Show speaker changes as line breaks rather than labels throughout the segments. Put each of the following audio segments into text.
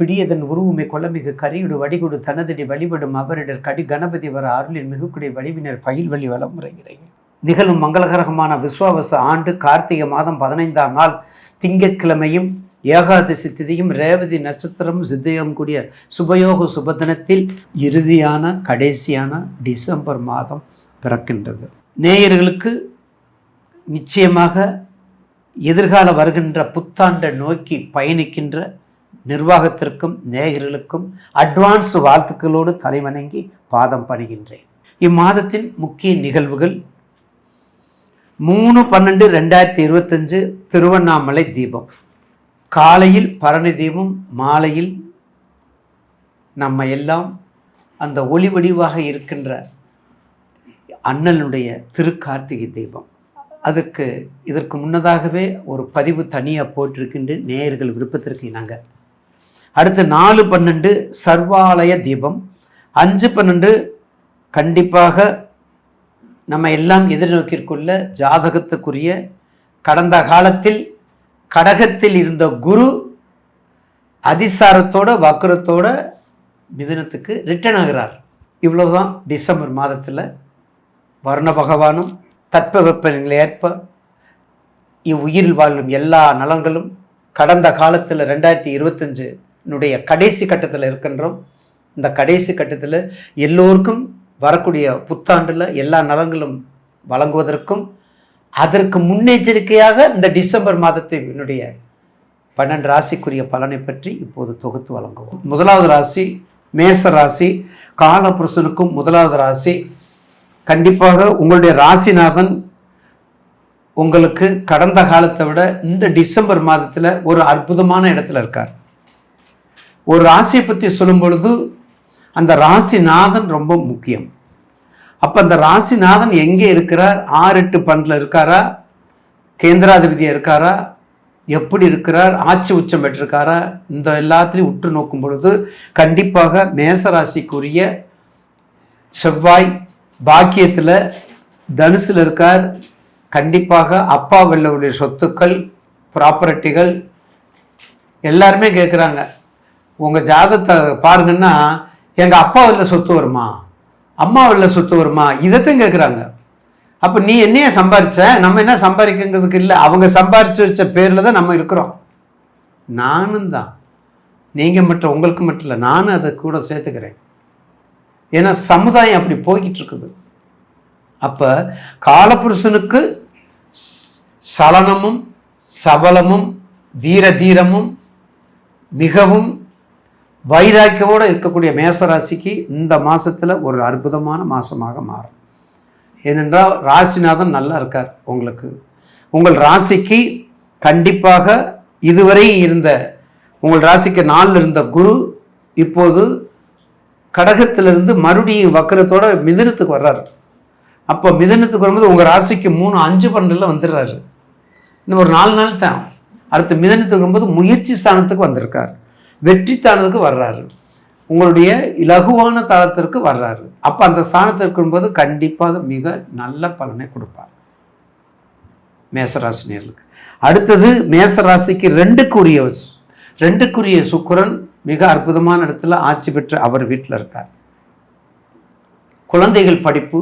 பிடியதன் உருவுமை கொலமிகு கரியுடு வடிகுடு தனதடி வழிபடும் அவரிடர் கடி கணபதி வர அருளின் மிகுக்குடி வடிவினர் பயில் வழி வளமுறைகிறேன் நிகழும் மங்களகரகமான விஸ்வாவச ஆண்டு கார்த்திகை மாதம் பதினைந்தாம் நாள் திங்கட்கிழமையும் ஏகாதசி திதியும் ரேவதி நட்சத்திரம் சித்தியம் கூடிய சுபயோக சுபதினத்தில் இறுதியான கடைசியான டிசம்பர் மாதம் பிறக்கின்றது. நேயர்களுக்கு நிச்சயமாக எதிர்கால வருகின்ற புத்தாண்டை நோக்கி பயணிக்கின்ற நிர்வாகத்திற்கும் நேயர்களுக்கும் அட்வான்ஸ் வாழ்த்துக்களோடு தலைவணங்கி பாதம் பணிகின்றேன். இம்மாதத்தின் முக்கிய நிகழ்வுகள் மூணு பன்னெண்டு ரெண்டாயிரத்தி இருபத்தஞ்சு திருவண்ணாமலை தீபம். காலையில் பரணி தீபம் மாலையில் நம்ம எல்லாம் அந்த ஒளி வடிவாக இருக்கின்ற அண்ணனுடைய திருக்கார்த்திகை தீபம். அதற்கு இதற்கு முன்னதாகவே ஒரு பதிவு தனியாக போட்டிருக்கின்ற நேயர்கள் விருப்பத்திற்கு இணங்க. அடுத்து நாலு பன்னெண்டு சர்வாலய தீபம். அஞ்சு பன்னெண்டு கண்டிப்பாக நம்ம எல்லாம் எதிர்நோக்கிற்குள்ள ஜாதகத்துக்குரிய கடந்த காலத்தில் கடகத்தில் இருந்த குரு அதிசாரத்தோட வக்கரத்தோட மிதுனத்துக்கு ரிட்டர்ன் ஆகிறார். இவ்வளோதான் டிசம்பர் மாதத்தில் வர்ண பகவானும் தட்பவெப்பநிலை ஏற்ப இவ்வுயிரில் வாழும் எல்லா நலங்களும் கடந்த காலத்தில் ரெண்டாயிரத்தி இருபத்தஞ்சு இருபத்தஞ்சினுடைய கடைசி கட்டத்தில் இருக்கின்றோம். இந்த கடைசி கட்டத்தில் எல்லோருக்கும் வரக்கூடிய புத்தாண்டில் எல்லா நலங்களும் வழங்குவதற்கும் அதற்கு முன்னெச்சரிக்கையாக இந்த டிசம்பர் மாதத்தை என்னுடைய பன்னெண்டு ராசிக்குரிய பலனை பற்றி இப்போது தொகுத்து வழங்குவோம். முதலாவது ராசி மேச ராசி காலபுருஷனுக்கும் முதலாவது ராசி. கண்டிப்பாக உங்களுடைய ராசிநாதன் உங்களுக்கு கடந்த காலத்தை விட இந்த டிசம்பர் மாதத்தில் ஒரு அற்புதமான இடத்துல இருக்கார். ஒரு ராசியை பற்றி சொல்லும் பொழுது அந்த ராசிநாதன் ரொம்ப முக்கியம். அப்போ அந்த ராசிநாதன் எங்கே இருக்கிறார்? ஆறு எட்டு பண்டில் இருக்காரா? கேந்திராதிபதியாக இருக்காரா? எப்படி இருக்கிறார்? ஆட்சி உச்சம் பெற்றிருக்காரா? இந்த எல்லாத்தையும் உற்று நோக்கும் பொழுது கண்டிப்பாக மேசராசிக்குரிய செவ்வாய் பாக்கியத்தில் தனுசில் இருக்கார். கண்டிப்பாக அப்பா வெள்ளவுடைய சொத்துக்கள் ப்ராப்பர்ட்டிகள் எல்லாருமே கேட்குறாங்க உங்கள் ஜாதத்தை பாருங்கன்னா எங்கள் அப்பா சொத்து வருமா? அம்மா சொத்து வருமா? இதைத்தான் கேட்குறாங்க அப்போ நீ என்னைய சம்பாரிச்ச? நம்ம என்ன சம்பாதிக்கிறதுக்கு இல்லை. அவங்க சம்பாரிச்சு வச்ச பேரில் தான் நம்ம இருக்கிறோம். நானும் தான். நீங்கள் மட்டும் உங்களுக்கு மட்டும் இல்லை. நானும் அதை கூட சேர்த்துக்கிறேன். ஏன்னா சமுதாயம் அப்படி போய்கிட்டு இருக்குது அப்போ காலபுருஷனுக்கு சலனமும் சபலமும் வீர தீரமும் மிகவும் வைராக்கியோடு இருக்கக்கூடிய மேசராசிக்கு இந்த மாதத்தில் ஒரு அற்புதமான மாதமாக மாறும். ஏனென்றால் ராசிநாதன் நல்லா இருக்கார் உங்களுக்கு. உங்கள் ராசிக்கு கண்டிப்பாக இதுவரை இருந்த உங்கள் ராசிக்கு நாளில் இருந்த குரு இப்போது கடகத்திலிருந்து மறுபடியும் வக்கரத்தோட மிதனத்துக்கு வர்றாரு. அப்போ மிதனத்துக்கு வரும்போது உங்கள் ராசிக்கு மூணு அஞ்சு பன்னெண்டில் வந்துடுறாரு. இன்னும் ஒரு நாலு நாள் தான். அடுத்து மிதனத்துக்கு வரும்போது முயற்சி ஸ்தானத்துக்கு வந்திருக்கார். வெற்றி ஸ்தானத்துக்கு வர்றாரு. உங்களுடைய இலகுவான தளத்திற்கு வர்றாரு. அப்போ அந்த ஸ்தானத்திற்கு இருக்கும்போது கண்டிப்பாக மிக நல்ல பலனை கொடுப்பார். மேசராசினியர்களுக்கு அடுத்தது மேசராசிக்கு ரெண்டுக்குரிய ரெண்டுக்குரிய சுக்கரன் மிக அற்புதமான இடத்துல ஆட்சி பெற்று அவர் வீட்டில் இருக்கார். குழந்தைகள் படிப்பு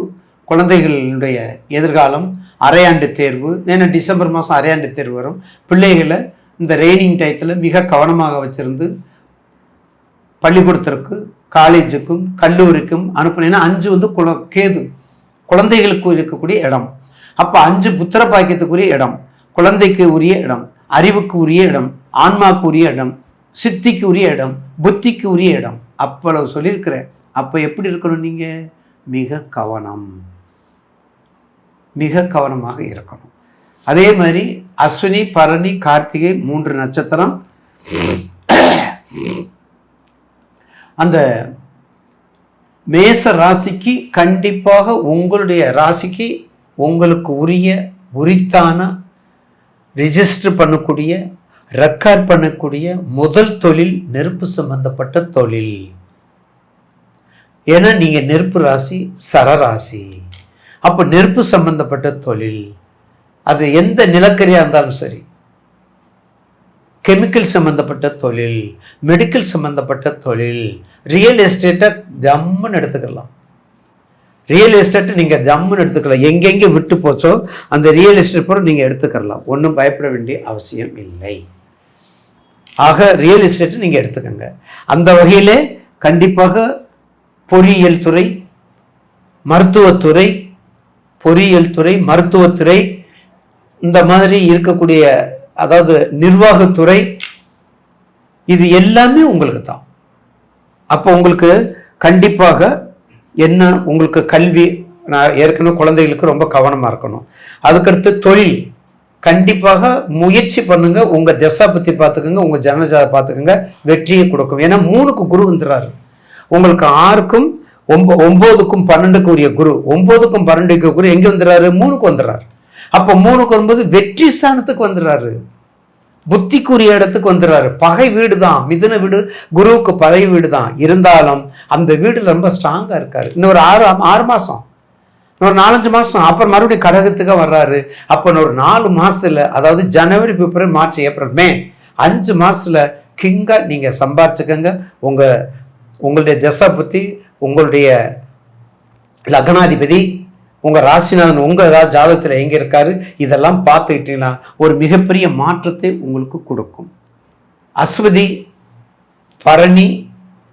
குழந்தைகளுடைய எதிர்காலம் அரையாண்டு தேர்வு ஏன்னா டிசம்பர் மாதம் அரையாண்டு தேர்வு வரும். பிள்ளைகளை இந்த ரெய்னிங் டயத்தில் மிக கவனமாக வச்சுருந்து பள்ளிக்கூடத்திற்கு காலேஜுக்கும் கல்லூரிக்கும் அனுப்புனீங்கன்னா அஞ்சு வந்து குல கேது. குழந்தைகளுக்கு இருக்கக்கூடிய இடம். அப்போ அஞ்சு புத்திர பாக்கியத்துக்குரிய இடம். குழந்தைக்கு உரிய இடம். அறிவுக்கு உரிய இடம். ஆன்மாக்கு உரிய இடம். சித்திக்கு உரிய இடம். புத்திக்கு உரிய இடம். அவ்வளவு சொல்லியிருக்கிறேன். அப்போ எப்படி இருக்கணும் நீங்கள் மிக கவனம். மிக கவனமாக இருக்கணும். அதே மாதிரி அஸ்வினி பரணி கார்த்திகை மூன்று நட்சத்திரம். அந்த மேச ராசிக்கு கண்டிப்பாக உங்களுடைய ராசிக்கு உங்களுக்கு உரிய உரித்தான ரிஜிஸ்டர் பண்ணக்கூடிய ரெக்கார்ட் பண்ணக்கூடிய முதல் தொழில் நெருப்பு சம்பந்தப்பட்ட தொழில். ஏன்னா நீங்கள் நெருப்பு ராசி சரராசி அப்போ நெருப்பு சம்பந்தப்பட்ட தொழில். அது எந்த நிலக்கரியாக இருந்தாலும் சரி கெமிக்கல் சம்மந்தப்பட்ட தொழில் மெடிக்கல் சம்மந்தப்பட்ட தொழில் ரியல் எஸ்டேட்டை ஜம்முன்னு எடுத்துக்கலாம். ரியல் எஸ்டேட்டை நீங்கள் ஜம்முன்னு எடுத்துக்கலாம். எங்கெங்கே விட்டு போச்சோ அந்த ரியல் எஸ்டேட் பூரா நீங்கள் எடுத்துக்கலாம். ஒன்றும் பயப்பட வேண்டிய அவசியம் இல்லை. ஆக ரியல் எஸ்டேட்டை நீங்கள் எடுத்துக்கோங்க. அந்த வகையிலே கண்டிப்பாக பொறியியல் துறை மருத்துவத்துறை பொறியியல் துறை மருத்துவத்துறை இந்த மாதிரி இருக்கக்கூடிய அதாவது நிர்வாகத்துறை இது எல்லாமே உங்களுக்கு தான் அப்போ உங்களுக்கு கண்டிப்பாக என்ன உங்களுக்கு கல்வி நான் ஏற்கனவே குழந்தைகளுக்கு ரொம்ப கவனமாக இருக்கணும். அதுக்கடுத்து தொழில் கண்டிப்பாக முயற்சி பண்ணுங்க. உங்க திசை பற்றி பார்த்துக்கோங்க உங்க ஜனஜாதை பார்த்துக்கோங்க வெற்றியை கொடுக்கும். ஏன்னா மூணுக்கு குரு வந்துடுறாரு. உங்களுக்கு ஆறுக்கும் ஒம்ப ஒம்போதுக்கும் பன்னெண்டுக்கு உரிய குரு. ஒம்போதுக்கும் பன்னெண்டுக்கு குரு எங்கே வந்துடுறாரு? மூணுக்கு வந்துடுறாரு. அப்போ மூணுக்கு வரும்போது வெற்றி ஸ்தானத்துக்கு வந்துடுறாரு. புத்திக்குரிய இடத்துக்கு வந்துடுறாரு. பகை வீடு தான் மிதுன வீடு குருவுக்கு பகை வீடு தான் இருந்தாலும் அந்த வீடு ரொம்ப ஸ்ட்ராங்கா இருக்காரு. இன்னொரு ஆறு ஆறு மாசம். இன்னொரு நாலஞ்சு மாசம். அப்புறம் மறுபடியும் கடகத்துக்கு வர்றாரு. அப்போ ஒரு நாலு மாசத்துல அதாவது ஜனவரி பிப்ரவரி மார்ச் ஏப்ரல் மே அஞ்சு மாசத்துல கிங்கா நீங்க சம்பாரிச்சுக்கோங்க. உங்க உங்களுடைய தசா பத்தி உங்களுடைய லக்னாதிபதி உங்கள் ராசிநாதன் உங்க ஜாதகத்தில் எங்கே இருக்காரு? இதெல்லாம் பார்த்துக்கிட்டீங்கன்னா ஒரு மிகப்பெரிய மாற்றத்தை உங்களுக்கு கொடுக்கும். அஸ்வதி பரணி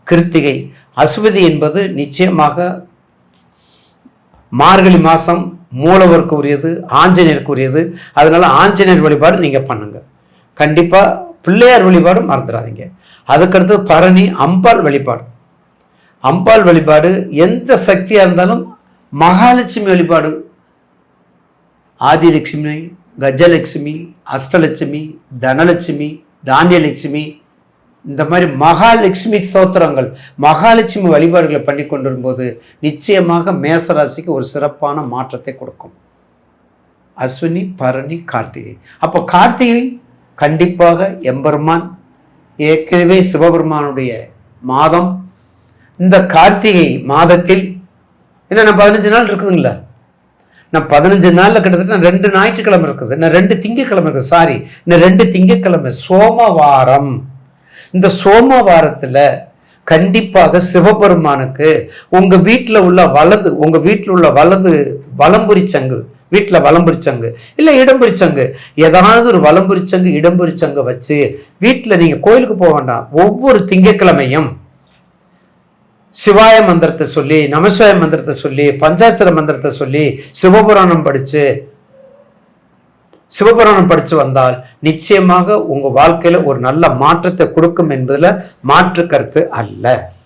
கிருத்திகை. அஸ்வதி என்பது நிச்சயமாக மார்கழி மாதம் மூலவருக்கு உரியது ஆஞ்சநேயருக்கு உரியது அதனால ஆஞ்சநேயர் வழிபாடு நீங்கள் பண்ணுங்க. கண்டிப்பாக பிள்ளையார் வழிபாடு மறந்துடாதீங்க. அதுக்கடுத்து பரணி அம்பாள் வழிபாடு. அம்பாள் வழிபாடு எந்த சக்தியாக இருந்தாலும் மகாலட்சுமி வழிபாடு. ஆதிலட்சுமி கஜலட்சுமி அஷ்டலட்சுமி தனலட்சுமி தானியலட்சுமி இந்த மாதிரி மகாலட்சுமி ஸ்தோத்திரங்கள் மகாலட்சுமி வழிபாடுகளை பண்ணி கொண்டு வரும்போது நிச்சயமாக மேசராசிக்கு ஒரு சிறப்பான மாற்றத்தை கொடுக்கும். அஸ்வினி பரணி கார்த்திகை. அப்போ கார்த்திகை கண்டிப்பாக எம்பெருமான் ஏற்கனவே சிவபெருமானுடைய மாதம். இந்த கார்த்திகை மாதத்தில் ஏன்னா நான் பதினஞ்சு நாள் இருக்குதுங்களா? நான் பதினஞ்சு நாளில் கிட்டத்தட்ட நான் ரெண்டு ஞாயிற்றுக்கிழமை இருக்குது. நான் ரெண்டு திங்கக்கிழமை இருக்குது. சாரி நான் ரெண்டு திங்கக்கிழமை சோமவாரம். இந்த சோமவாரத்தில் கண்டிப்பாக சிவபெருமானுக்கு உங்கள் வீட்டில் உள்ள வலது உங்கள் வீட்டில் உள்ள வலது வலம்புரி சங்கு வீட்டில் வலம்புரிச்சங்கு இல்லை இடம்புரிச்சங்கு ஏதாவது ஒரு வலம்புரிச்சங்கு இடம்புரிச்சங்கு வச்சு வீட்டில் நீங்கள் கோயிலுக்கு போக வேண்டாம். ஒவ்வொரு திங்கக்கிழமையும் சிவாய மந்திரத்தை சொல்லி நமசிவாய மந்திரத்தை சொல்லி பஞ்சாட்சர மந்திரத்தை சொல்லி சிவபுராணம் படித்து சிவபுராணம் படித்து வந்தால் நிச்சயமாக உங்கள் வாழ்க்கையில் ஒரு நல்ல மாற்றத்தை கொடுக்கும் என்பதில் மாற்று கருத்து அல்ல.